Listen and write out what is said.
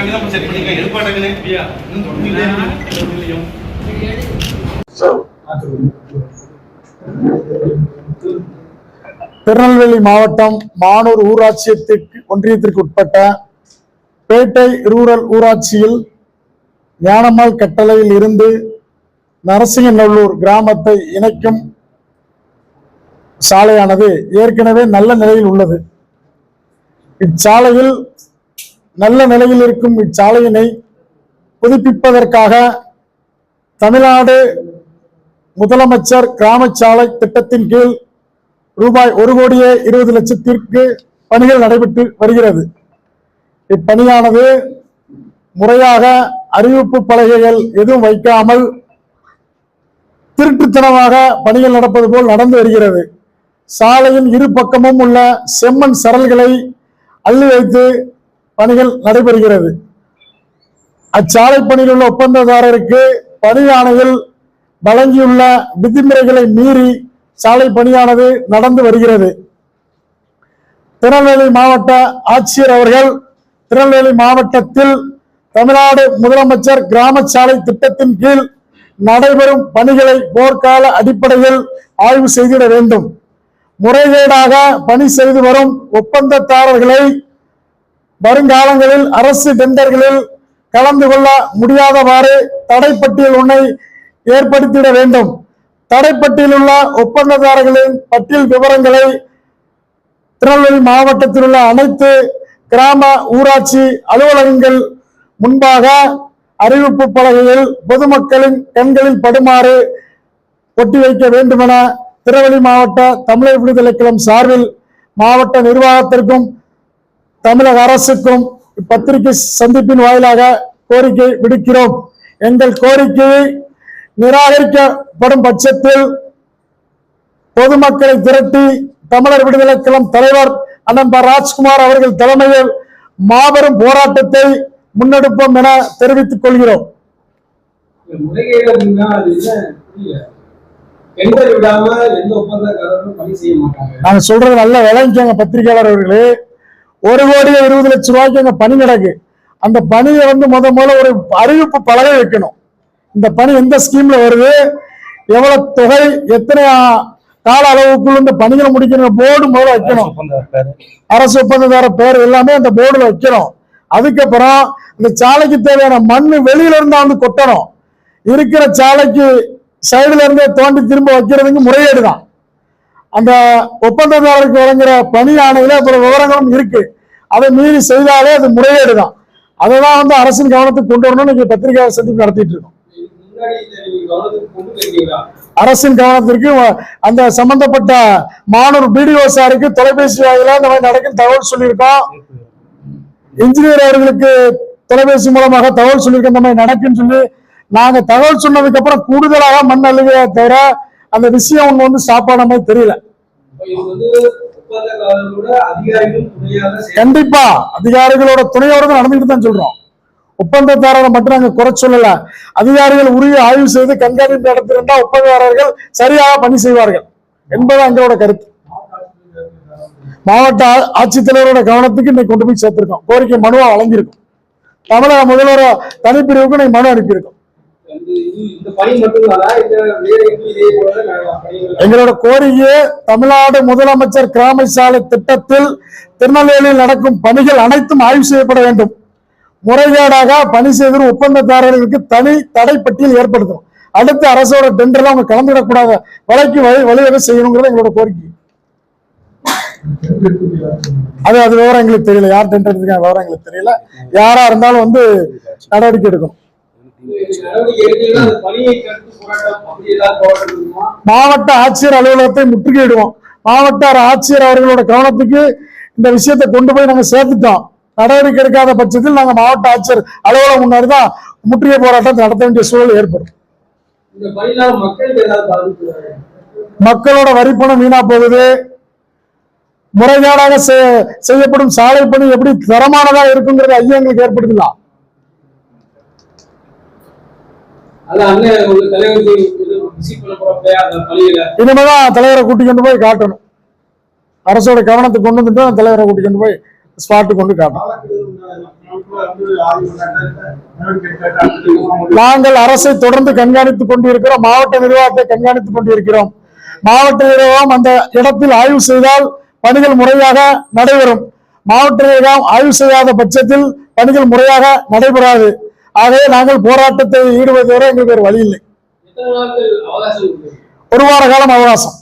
உட்காந்து பண்ணிக்கலாம் ஐயா திருநெல்வேலி மாவட்டம் மானூர் ஊராட்சியத்திற்கு ஒன்றியத்திற்கு உட்பட்ட பேட்டை ரூரல் ஊராட்சியில் ஞானம்மாள் கட்டளையில் இருந்து நரசிங்கநல்லூர் கிராமத்தை இணைக்கும் சாலையானது ஏற்கனவே நல்ல நிலையில் உள்ளது. இச்சாலையில் நல்ல நிலையில் இருக்கும் இச்சாலையினை புதுப்பிப்பதற்காக தமிழ்நாடு முதலமைச்சர் கிராம சாலை திட்டத்தின் கீழ் ரூபாய் ஒரு கோடியே இருபது லட்சத்திற்கு பணிகள் நடைபெற்று வருகிறது. இப்பணியானது முறையாக அறிவிப்பு பலகைகள் எதுவும் வைக்காமல் திருட்டுத்தனமாக பணிகள் நடப்பது போல் நடந்து வருகிறது. சாலையின் இரு பக்கமும் உள்ள செம்மண் சரல்களை அள்ளி வைத்து பணிகள் நடைபெறுகிறது. அச்சாலை பணியில் உள்ள ஒப்பந்ததாரருக்கு பணி ஆணையில் வழங்கியுள்ள விதிமுறைகளை மீறி சாலை பணியானது நடந்து வருகிறது. திருநெல்வேலி மாவட்ட ஆட்சியர் அவர்கள் திருநெல்வேலி மாவட்டத்தில் தமிழ்நாடு முதலமைச்சர் கிராம சாலை திட்டத்தின் கீழ் நடைபெறும் பணிகளை போர்க்கால அடிப்படையில் ஆய்வு செய்திட வேண்டும். முறைகேடாக பணி செய்து வரும் ஒப்பந்ததாரர்களை வருங்காலங்களில் அரசு டெண்டர்களில் கலந்து கொள்ள முடியாதவாறு தடைப்பட்டியல் ஒன்றை ஏற்படுத்திட வேண்டும். தடைப்பட்டியல் உள்ள ஒப்பந்ததாரர்களின் பட்டியல் விவரங்களை திருநெல்வேலி மாவட்டத்தில் உள்ள அனைத்து கிராம ஊராட்சி அலுவலகங்கள் முன்பாக அறிவிப்பு பலகையில் பொதுமக்களின் கண்களில் படுமாறு ஒட்டி வைக்க வேண்டுமென திருநெல்வேலி மாவட்ட தமிழர் விடுதலை கழகம் சார்பில் மாவட்ட நிர்வாகத்திற்கும் தமிழக அரசுக்கும் இப்பத்திரிகை சந்திப்பின் வாயிலாக கோரிக்கை விடுக்கிறோம். எங்கள் கோரிக்கையை நிராகரிக்கப்படும் பட்சத்தில் பொதுமக்களை திரட்டி தமிழர் விடுதலை கழகம் தலைவர் அண்ணன். ராஜ்குமார் அவர்கள் தலைமையில் மாபெரும் போராட்டத்தை முன்னெடுப்போம் என தெரிவித்துக் கொள்கிறோம். நாங்க சொல்றது நல்ல விளங்கிக்கோங்க பத்திரிகையாளர் அவர்களே ஒரு கோடியே இருபது லட்சம் ரூபாய்க்கு அங்க பணி நடக்கு. அந்த பணியை வந்து முத முதல்ல ஒரு அறிவிப்பு பலகை வைக்கணும். இந்த பணி எந்த ஸ்கீம்ல வருது? எவ்வளவு தொகை எத்தனை கால அளவுக்குள்ள இந்த பணிகளை முடிக்கிற போர்டு முதல்ல வைக்கணும். அரசு ஒப்பந்ததார பேர். எல்லாமே அந்த போர்டுல வைக்கணும். அதுக்கப்புறம் இந்த சாலைக்கு தேவையான மண்ணு வெளியில இருந்தா வந்து கொட்டணும். இருக்கிற சாலைக்கு சைடுல இருந்தே தோண்டி திரும்ப வைக்கிறதுக்கு முறையீடு தான். அந்த ஒப்பந்ததாரருக்கு வழங்குற பணி ஆணையில அப்புறம் விவரங்களும் இருக்கு. அதை மீறி செய்தாலே அது முறையீடு தான் அதை தான் வந்து அரசின் கவனத்துக்கு கொண்டு வரணும்னு இன்னைக்கு பத்திரிகை சந்திப்பு நடத்திட்டு இருக்கோம். நீங்க அரசின் கவனத்திற்கு அந்த சம்பந்தப்பட்ட மாணவர் பிடிஓ சாருக்கு தொலைபேசி வாயிலா இந்த மாதிரி நடக்கும் தகவல் சொல்லியிருக்கோம். இன்ஜினியர் அவர்களுக்கு தொலைபேசி மூலமாக தகவல் சொல்லியிருக்கோம் இந்த மாதிரி நடக்குன்னு சொல்லி நாங்க தகவல் சொன்னதுக்கு அப்புறம் கூடுதலாக மண் அழுகையை தவிர அந்த விஷயம் ஒண்ணு வந்து சாப்பாடு மாதிரி தெரியல. கண்டிப்பா. அதிகாரிகளோட துணையோட தான் நடந்துட்டு தான் சொல்றோம். ஒப்பந்ததாரரை மட்டும் நாங்க குறை சொல்லல. அதிகாரிகள் உரிய ஆய்வு செய்து கண்காணிப்பு நடத்திருந்தா ஒப்பந்ததாரர்கள் சரியாக பணி செய்வார்கள். என்பது எங்களோட கருத்து. மாவட்ட ஆட்சித்தலைவரோட கவனத்துக்கு இன்னைக்கு கொண்டு போய் சேர்த்திருக்கோம். கோரிக்கை மனுவா வழங்கியிருக்கோம். தமிழக முதல்வர் தனிப்பிரிவுக்கு இன்னைக்கு மனு அனுப்பியிருக்கோம். எங்களோட கோரிக்கை தமிழ்நாடு முதலமைச்சர் கிராம சாலை திட்டத்தில் திருநெல்வேலியில் நடக்கும் பணிகள் அனைத்தும் ஆய்வு செய்யப்பட வேண்டும். முறைகேடாக பணி செய்த ஒப்பந்ததாரர்களுக்கு தனி தடை பட்டியல் அடுத்து அரசோட டெண்டர்ல அவங்க கலந்துவிடக்கூடாத வழக்கு வழி வழிவகை செய்யணுங்கிறது எங்களோட கோரிக்கை. அது அது விவரம் எங்களுக்கு தெரியல. யார் டெண்டர் எடுத்துக்காங்க விவரம் எங்களுக்கு தெரியல. யாரா இருந்தாலும் வந்து நடவடிக்கை எடுக்கணும். மாவட்ட ஆட்சியர் அலுவலகத்தை முற்றுகையிடுவோம். மாவட்ட ஆட்சியர் அவர்களோட கவனத்துக்கு இந்த விஷயத்தை கொண்டு போய் நாங்க சேர்த்துட்டோம். நடவடிக்கை எடுக்காத பட்சத்தில் நாங்க மாவட்ட ஆட்சியர் அலுவலகம் முன்னாடி தான் முற்றுகை போராட்டம் நடத்த வேண்டிய சூழல் ஏற்படும்? மக்களோட வரிப்பணம் வீணா போகுது. முறைகேடாக செய்- செய்யப்படும் சாலை பணி எப்படி தரமானதா இருக்குங்கிறது ஐயா எங்களுக்கு ஏற்படுத்தலாம் அது அண்ணன் ஒரு தலைவர் விசிட் பண்ண போறப்ப அந்த பணியில இனிமேதான் தலைவரை கூட்டி கொண்டு போய் காட்டணும். அரசோட கவனத்துக்கு கொண்டு வந்துட்டு தலைவரை கூட்டி கொண்டு போய் ஸ்பாட்டு கொண்டு காட்டணும். நாங்கள் அரசை தொடர்ந்து கண்காணித்துக் கொண்டிருக்கிறோம் மாவட்ட நிர்வாகத்தை கண்காணித்துக் கொண்டிருக்கிறோம். மாவட்ட நிர்வாகம் அந்த இடத்தில் ஆய்வு செய்தால் பணிகள் முறையாக நடைபெறும். மாவட்ட நிர்வாகம் ஆய்வு செய்யாத பட்சத்தில் பணிகள் முறையாக நடைபெறாது. ஆகவே நாங்கள் போராட்டத்தை ஈடுபடுவதை வரை எங்களுக்கு ஒரு வழி இல்லை ஒரு வார காலம் அவகாசம்.